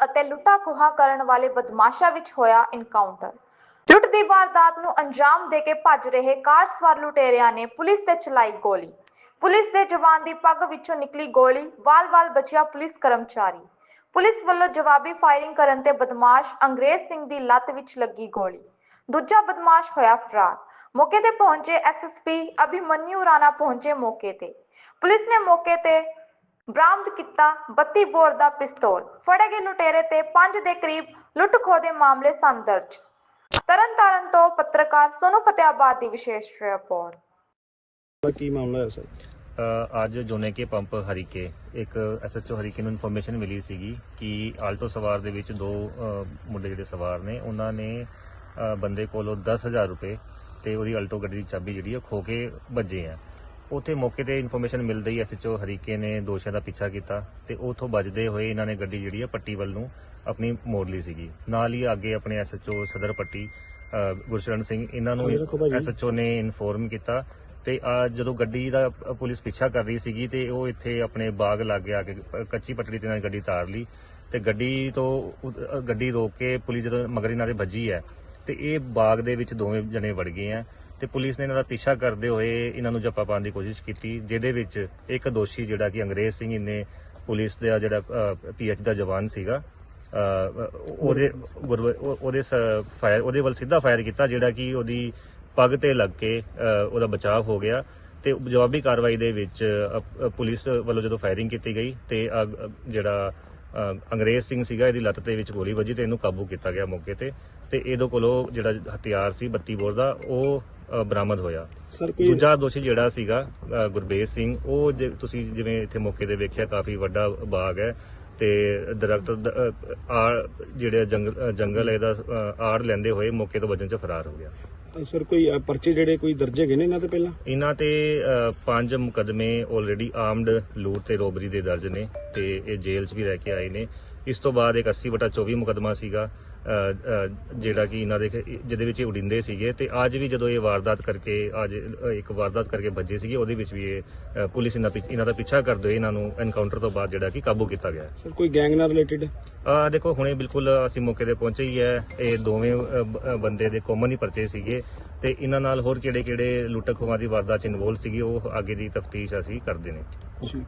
ਤਬਾਹਾਂ ਕਰਨ ਵਾਲੇ ਬਦਮਾਸ਼ਾਂ ਵਿੱਚ ਹੋਇਆ ਇਨਕਾਊਂਟਰ ਲੁੱਟ ਦੀ ਵਾਰਦਾਤ ਨੂੰ ਅੰਜਾਮ ਦੇ ਕੇ ਭੱਜ ਰਹੇ ਕਾਰ ਸਵਾਰ ਲੁਟੇਰਿਆਂ ਨੇ ਪੁਲਿਸ ਤੇ ਚਲਾਈ ਗੋਲੀ। ਪੁਲਿਸ ਦੇ ਜਵਾਨ ਦੀ ਪੱਗ ਵਿੱਚੋਂ ਨਿਕਲੀ ਗੋਲੀ, ਵਾਲ-ਵਾਲ ਬਚਿਆ ਪੁਲਿਸ ਕਰਮਚਾਰੀ। ਪੁਲਿਸ ਵੱਲੋਂ ਜਵਾਬੀ ਫਾਇਰਿੰਗ ਕਰਨ ਤੇ ਬਦਮਾਸ਼ ਅੰਗਰੇਜ਼ ਸਿੰਘ ਦੀ ਲੱਤ ਵਿੱਚ ਲੱਗੀ ਗੋਲੀ। ਦੂਜਾ ਬਦਮਾਸ਼ ਹੋਇਆ ਫਰਾਰ। ਮੌਕੇ ਤੇ ਪਹੁੰਚੇ ਐਸਐਸਪੀ ਅਭਿਮਨਿਊ ਰਾਣਾ ਪਹੁੰਚੇ ਮੌਕੇ ਤੇ। ਪੁਲਿਸ ਨੇ ਮੌਕੇ ਤੇ ਬਰਾਮਦ ਕੀਤਾ 32 ਬੋਰ ਦਾ ਪਿਸਤੌਲ। ਫੜੇ ਗਏ ਲੁਟੇਰੇ ਤੇ 5 ਦੇ ਕਰੀਬ ਲੁੱਟ ਖੋਹ ਦੇ ਮਾਮਲੇ ਸਨ ਦਰਜ। ਤਰਨਤਾਰਨ ਤੋਂ ਪੱਤਰਕਾਰ ਸੋਨੂ ਫਤਿਆਬਾਦ ਦੀ ਵਿਸ਼ੇਸ਼ ਰਿਪੋਰਟ। ਦਾ ਕੀ ਮਾਮਲਾ ਹੈ ਸਰ? ਅ, ਅੱਜ ਜੋਨੇ ਕੇ ਪੰਪ ਹਰੀਕੇ ਇੱਕ ਐਸਐਚਓ ਹਰੀਕੇ ਨੂੰ ਇਨਫੋਰਮੇਸ਼ਨ ਮਿਲੀ ਸੀਗੀ ਕਿ ਆਲਟੋ ਸਵਾਰ ਦੇ ਵਿੱਚ ਦੋ ਅ, ਮੁੰਡੇ ਜਿਹੜੇ ਸਵਾਰ ਨੇ ਉਹਨਾਂ ਨੇ ਅ, ਬੰਦੇ ਕੋਲੋਂ 10000 ਰੁਪਏ ਤੇ ਉਹਦੀ ਆਲਟੋ ਗੱਡੀ ਦੀ ਚਾਬੀ ਜਿਹੜੀ ਉਹ ਖੋ ਕੇ ਭੱਜੇ ਆ। ਉੱਥੇ ਮੌਕੇ ਤੇ ਇਨਫੋਰਮੇਸ਼ਨ ਮਿਲਦੇ ਹੀ ਐਸਐਚਓ ਹਰੀਕੇ ਨੇ ਦੋਸ਼ੀਆਂ ਦਾ ਪਿੱਛਾ ਕੀਤਾ ਤੇ ਉਥੋਂ ਬਚਦੇ ਹੋਏ ਇਹਨਾਂ ਨੇ ਗੱਡੀ ਜਿਹੜੀ ਆ ਪੱਟੀ ਵੱਲ ਨੂੰ ਆਪਣੀ ਮੋੜ ਲਈ ਸੀਗੀ ਨਾਲ ਹੀ ਅੱਗੇ ਆਪਣੇ ਐਸਐਚਓ ਸਦਰ ਪੱਟੀ ਅ, ਗੁਰਸ਼ਰਨ ਸਿੰਘ ਇਹਨਾਂ ਨੂੰ ਭਾਜੀ। ਐਸਐਚਓ ਨੇ ਇਨਫੋਰਮ ਕੀਤਾ ਤੇ ਆ ਜਦੋਂ ਗੱਡੀ ਦਾ ਪੁਲਿਸ ਪਿੱਛਾ ਕਰ ਰਹੀ ਸੀਗੀ ਤੇ ਉਹ ਇੱਥੇ ਆਪਣੇ ਬਾਗ ਲਾਗੇ ਆ ਕੇ ਕੱਚੀ ਪਟੜੀ ਤੇ ਨਾਲ ਗੱਡੀ ਤਾਰ ਲਈ ਤੇ ਗੱਡੀ ਤੋਂ ਉ- ਗੱਡੀ ਰੋਕ ਕੇ ਪੁਲਿਸ ਜਦੋਂ ਮਗਰ ਇਹਨਾਂ ਦੇ ਵੱਜੀ ਹੈ ਤੇ ਇਹ ਬਾਗ ਦੇ ਵਿੱਚ ਦੋਵੇਂ ਜਣੇ ਵੜ ਗਏ ਆ ਤੇ ਪੁਲਿਸ ਨੇ ਇਹਨਾਂ ਦਾ ਪਿੱਛਾ ਕਰਦੇ ਹੋਏ ਇਹਨਾਂ ਨੂੰ ਜੱਪਾ ਪਾਉਣ ਦੀ ਕੋਸ਼ਿਸ਼ ਕੀਤੀ, ਜਿਹਦੇ ਵਿੱਚ ਇੱਕ ਦੋਸ਼ੀ ਜਿਹੜਾ ਕਿ ਅੰਗਰੇਜ਼ ਸਿੰਘ ਇਹਨੇ ਪੁਲਿਸ ਦਾ ਜਿਹੜਾ ਪੀਐਚ ਦਾ ਜਵਾਨ ਸੀਗਾ ਉਹਦੇ ਗੁਰਵ- ਉਹ- ਉਹਦੇ ਫਾਇਰ, ਉਹਦੇ ਵੱਲ ਸਿੱਧਾ ਫਾਇਰ ਕੀਤਾ, ਜਿਹੜਾ ਕਿ ਉਹਦੀ ਪੱਗ ਤੇ ਲੱਗ ਕੇ ਉਹਦਾ ਬਚਾਅ ਹੋ ਗਿਆ ਤੇ ਜਵਾਬੀ ਕਾਰਵਾਈ ਦੇ ਵਿੱਚ ਪੁਲਿਸ ਵੱਲੋਂ ਜਦੋਂ ਫਾਇਰਿੰਗ ਕੀਤੀ ਗਈ ਤੇ ਅ- ਜਿਹੜਾ ਅੰਗਰੇਜ਼ ਸਿੰਘ ਸੀਗਾ ਇਹਦੀ ਲੱਤ ਦੇ ਵਿੱਚ ਗੋਲੀ ਵੱਜੀ ਤੇ ਇਹਨੂੰ ਕਾਬੂ ਕੀਤਾ ਗਿਆ ਮੌਕੇ ਤੇ ਤੇ ਇਹਦੇ ਕੋਲੋਂ ਜਿਹੜਾ ਹਥਿਆਰ ਸੀ 32 ਬੋਰ ਦਾ, ਉਹ ਬਰਾਮਦ ਹੋਇਆ। ਸਰ ਕੋਈ ਦੂਜਾ ਦੋਸ਼ੀ ਜਿਹੜਾ ਸੀਗਾ ਗੁਰਬੇਜ ਸਿੰਘ ਉਹ ਜੇ ਤੁਸੀਂ ਜਿਵੇਂ ਇੱਥੇ ਮੌਕੇ ਤੇ ਵੇਖਿਆ ਕਾਫੀ ਵੱਡਾ ਬਾਗ ਹੈ ਤੇ ਦਰਖਤ ਆੜ ਜਿਹੜੇ ਜੰਗਲ ਇਹਦਾ ਆੜ ਲੈਂਦੇ ਹੋਏ ਮੌਕੇ ਤੋਂ ਬਚਣ ਚ ਫਰਾਰ ਹੋ ਗਿਆ। ਸਰ ਕੋਈ ਪਰਚੇ ਜਿਹੜੇ ਕੋਈ ਦਰਜ ਹੈਗੇ ਨੇ ਇਹਨਾਂ ਤੇ ਪਹਿਲਾਂ? ਇਹਨਾਂ ਤੇ ਪੰਜ ਮੁਕਦਮੇ ਆਲਰੇਡੀ ਆਰਮਡ ਲੂਟ ਤੇ ਰੋਬਰੀ ਦੇ ਦਰਜ ਨੇ ਤੇ ਇਹ ਜੇਲ੍ਹ 'ਚ ਵੀ ਰਹਿ ਕੇ ਆਏ ਨੇ। ਇਸ ਤੋਂ ਬਾਅਦ ਇੱਕ 80 ਬਟਾ 24 ਮੁਕਦਮਾ ਸੀਗਾ। ਜਿਹੜਾ ਕਿ ਇਹਨਾਂ ਦੇ ਜਿਹਦੇ ਵਿੱਚ ਇਹ ਉਡਿੰਦੇ ਸੀਗੇ ਤੇ ਅੱਜ ਵੀ ਜਦੋਂ ਇਹ ਵਾਰਦਾਤ ਕਰਕੇ ਅੱਜ ਇੱਕ ਵਾਰਦਾਤ ਕਰਕੇ ਭੱਜੇ ਸੀਗੇ ਉਹਦੇ ਵਿੱਚ ਵੀ ਇਹ ਪੁਲਿਸ ਇਹਨਾਂ ਇਹਨਾਂ ਦਾ ਪਿੱਛਾ ਕਰਦੇ ਹੋਏ ਇਹਨਾਂ ਨੂੰ ਐਨਕਾਊਂਟਰ ਤੋਂ ਬਾਅਦ ਜਿਹੜਾ ਕਿ ਕਾਬੂ ਕੀਤਾ ਗਿਆ ਸਰ ਕੋਈ ਗੈਂਗ ਨਾਲ ਰਿਲੇਟਡ ਆ ਦੇਖੋ ਹੁਣੇ ਬਿਲਕੁਲ ਅਸੀਂ ਮੌਕੇ ਤੇ ਪਹੁੰਚੇ ਹੀ ਹੈ। ਇਹ ਦੋਵੇਂ ਬੰਦੇ ਦੇ ਕਾਮਨ ਹੀ ਪਰਚੇ ਸੀਗੇ ਤੇ ਇਹਨਾਂ ਨਾਲ ਹੋਰ ਕਿਹੜੇ ਕਿਹੜੇ ਲੁੱਟ ਖੋਹਾਂ ਦੀ ਵਾਰਦਾਤ ਚ ਇਨਵੋਲ ਸੀਗੇ ਉਹ ਅੱਗੇ ਦੀ ਤਫਤੀਸ਼ ਅਸੀਂ ਕਰਦੇ ਨੇ। ਜੀ।